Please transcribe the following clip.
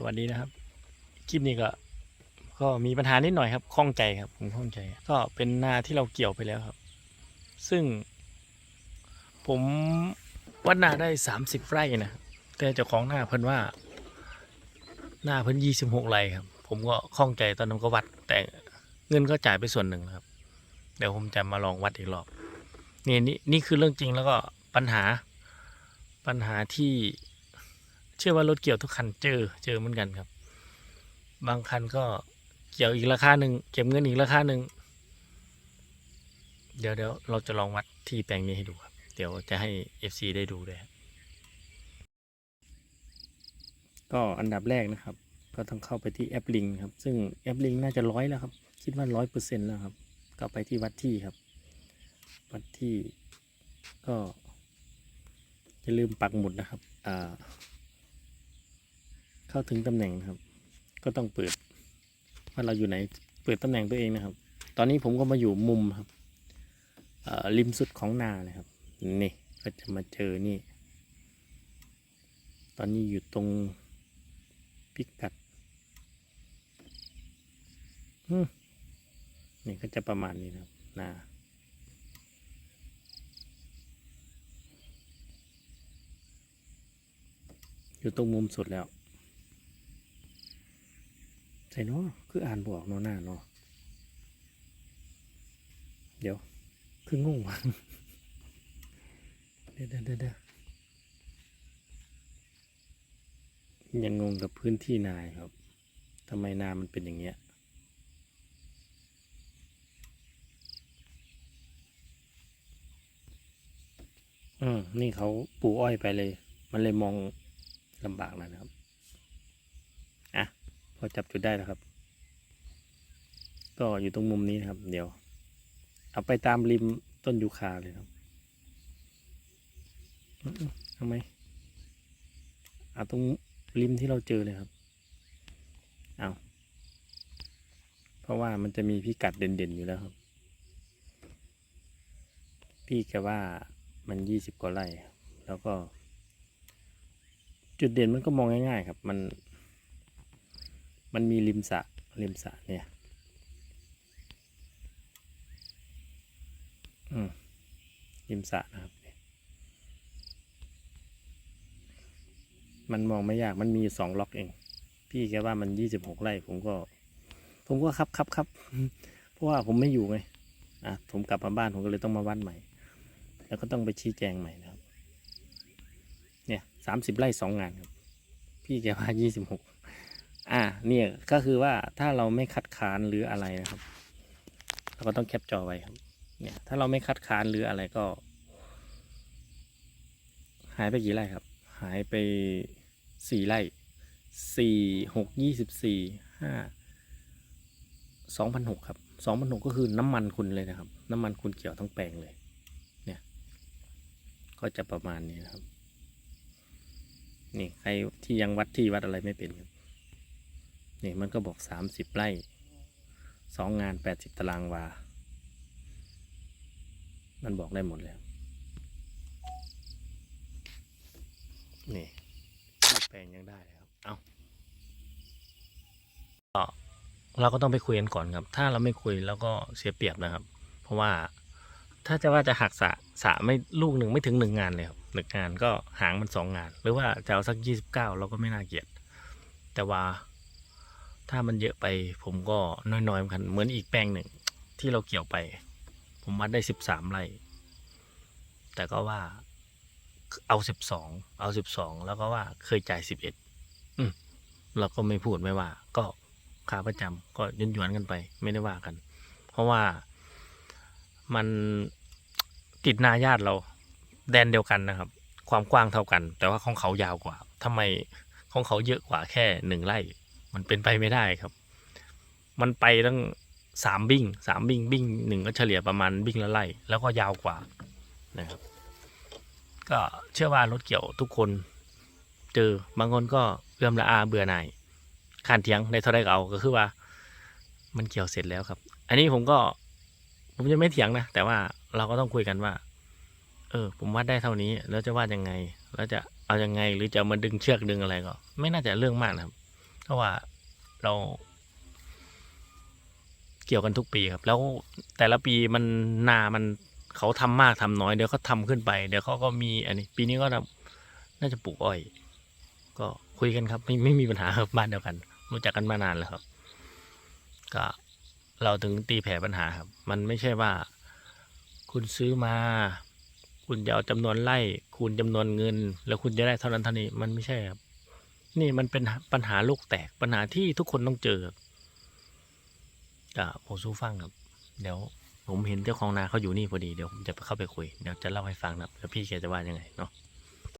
สวัสดีนะครับ คลิปนี้ก็ ก็มีปัญหานิดหน่อยครับข้องใจครับผมข้องใจ ก็เป็นนาที่เราเกี่ยวไปแล้วครับ ซึ่ง ผมวัดนาได้สามสิบไร่นะแต่เจ้าของหน้าเพิ่นว่า หน้าเพิ่นยี่สิบหกไร่ครับ ผมก็ข้องใจตอนนั้นก็วัด แต่เงินก็จ่ายไปส่วนหนึ่งครับ เดี๋ยวผมจะมาลองวัดอีกรอบนี่นี่นี่คือเรื่องจริงแล้วก็ปัญหาปัญหาที่ เชื่อว่ารถเกี่ยวทุกคันเจอเจอเหมือนกันครับ บางคันก็เกี่ยวอีกราคาหนึ่งเก็บเงินอีกราคาหนึ่งเดี๋ยวเดี๋ยวเราจะลองวัดที่แปลงนี้ให้ดูครับ เดี๋ยวจะให้ FC ได้ดูด้วยครับก็อันดับแรกนะครับ ก็ต้องเข้าไปที่แอปลิงครับ ซึ่งแอปลิงน่าจะร้อยแล้วครับ คิดว่าร้อยเปอร์เซ็นต์แล้วครับก็ไปที่วัดที่ครับ วัดที่ก็อย่าลืมปักหมุดนะครับ อ่า เข้าถึงตำแหน่งนะครับ ก็ต้องเปิดว่าเราอยู่ไหนเปิดตำแหน่งตัวเองนะครับ ตอนนี้ผมก็มาอยู่มุมครับริมสุดของนาเลยครับนี่ก็จะมาเจอนี่ ตอนนี้อยู่ตรงพิกัดนี่ก็จะประมาณนี้นะครับนาอยู่ตรงมุมสุดแล้ว ส่เนาะคืออ่านบอกเนาะหน้าเนาะเดี๋ยว คืองงวะเดี๋ยวเดี๋ยวเดี๋ยวเดี๋ยวยังงงกับพื้นที่นายครับทำไมนามันเป็นอย่างเงี้ยอืมนี่เขาปลูกอ้อยไปเลย มันเลยมองลำบากนะครับ พอจับจุดได้แล้วครับ ก็อยู่ตรงมุมนี้นะครับ เดี๋ยว เอาไปตามริมต้นยูคาเลยครับอื้ออื้อเอาไหมเอาตรงริมที่เราเจอเลยครับเอาเพราะว่ามันจะมีพิกัดเด่นๆอยู่แล้วครับ พี่แกว่ามันยี่สิบกว่าไร่แล้วก็ จุดเด่นมันก็มองง่ายๆครับ มัน มันมีริมสระริมสระเนี่ยอืมริมสระนะครับ มันมองไม่ยาก มันมีสองล็อกเอง พี่แกว่ามันยี่สิบหกไร่ ผมก็ ผมก็ครับครับครับ เพราะว่าผมไม่อยู่ไง อะ ผมกลับมาบ้านผมก็เลยต้องมาวัดใหม่ แล้วก็ต้องไปชี้แจงใหม่นะครับ เนี่ยสามสิบไร่สองงานครับ พี่แกว่ายี่สิบหก อ่าเนี่ยก็คือว่าถ้าเราไม่คัดค้านหรืออะไรนะครับ เราก็ต้องแคปจอไว้ครับ เนี่ย ถ้าเราไม่คัดค้านหรืออะไรก็ หายไปกี่ไร่ครับ หายไปสี่ไร่สี่หกยี่สิบสี่ห้าสองพันหกครับสองพันหกก็คือน้ำมันคุณเลยนะครับ น้ำมันคุณเกี่ยวทั้งแปลงเลย เนี่ย ก็จะประมาณนี้นะครับ นี่ใครที่ยังวัดที่วัดอะไรไม่เป็นครับ นี่มันก็บอกสามสิบไร่สองงานแปดสิบตารางวา มันบอกได้หมดแล้วนี่แปลงยังได้เลยครับเอาก็เราก็ต้องไปคุยกันก่อนครับ ถ้าเราไม่คุยแล้วก็เสียเปรียบนะครับ เพราะว่าถ้าจะว่าจะหักสะสะไม่ลูกหนึ่งไม่ถึงหนึ่งงานเลยครับหนึ่งงานก็หางมันสองงาน หรือว่าจะเอาสักยี่สิบเก้าเราก็ไม่น่าเกลียดแต่ว่า ถ้ามันเยอะไปผมก็น้อยๆเหมือนกัน เหมือนอีกแปลงหนึ่งที่เราเกี่ยวไป ผมวัดได้สิบสามไร่ แต่ก็ว่าเอาสิบสองเอาสิบสองแล้วก็ว่าเคยจ่ายสิบเอ็ดเราก็ไม่พูดไม่ว่า ก็ค่าประจำก็ยืนหยวนๆกันไป ไม่ได้ว่ากัน เพราะว่ามันติดนาญาติเรา แดนเดียวกันนะครับ ความกว้างเท่ากัน แต่ว่าของเขายาวกว่าทำไมของเขาเยอะกว่าแค่หนึ่งไร่ มันเป็นไปไม่ได้ครับ มันไปตั้งสามบิ้งสามบิ้งบิ้งหนึ่งก็เฉลี่ยประมาณบิ้งละไร่แล้วก็ยาวกว่านะครับ ก็เชื่อว่ารถเกี่ยวทุกคน เจอบางคนก็เอื้อมละอาเบื่อหน่ายขานเถียงในเท่าไรก็เอาก็คือว่า มันเกี่ยวเสร็จแล้วครับ อันนี้ผมก็ ผมจะไม่เถียงนะแต่ว่าเราก็ต้องคุยกันว่า เออ ผมวาดได้เท่านี้ แล้วจะวาดยังไง แล้วจะเอายังไงหรือจะมาดึงเชือกดึงอะไรก็ ไม่น่าจะเรื่องมากนะครับ เพราะว่าเรา เกี่ยวกันทุกปีครับ แล้วแต่ละปีมันนามันเขาทำมากทำน้อยเดี๋ยวเขาทำขึ้นไปเดี๋ยวเขาก็มี อันนี้ ปีนี้ก็น่าจะปลูกอ้อย ก็คุยกันครับ ไม่ไม่มีปัญหาครับบ้านเดียวกัน รู้จักกันมานานแล้วครับ ก็เราถึงตีแผ่ปัญหาครับ มันไม่ใช่ว่า คุณซื้อมา คุณจะเอาจำนวนไร่คูณจำนวนเงิน แล้วคุณจะได้เท่านั้นเท่านี้มันไม่ใช่ครับ นี่มันเป็นปัญหาโลกแตกปัญหาที่ทุกคนต้องเจอครับก็ผมสู้ฟังครับ เดี๋ยวผมเห็นเจ้าของนาเขาอยู่นี่พอดีเดี๋ยวผมจะเข้าไปคุยเดี๋ยวจะเล่าให้ฟังนะครับแล้วพี่แกจะว่ายังไงเนาะ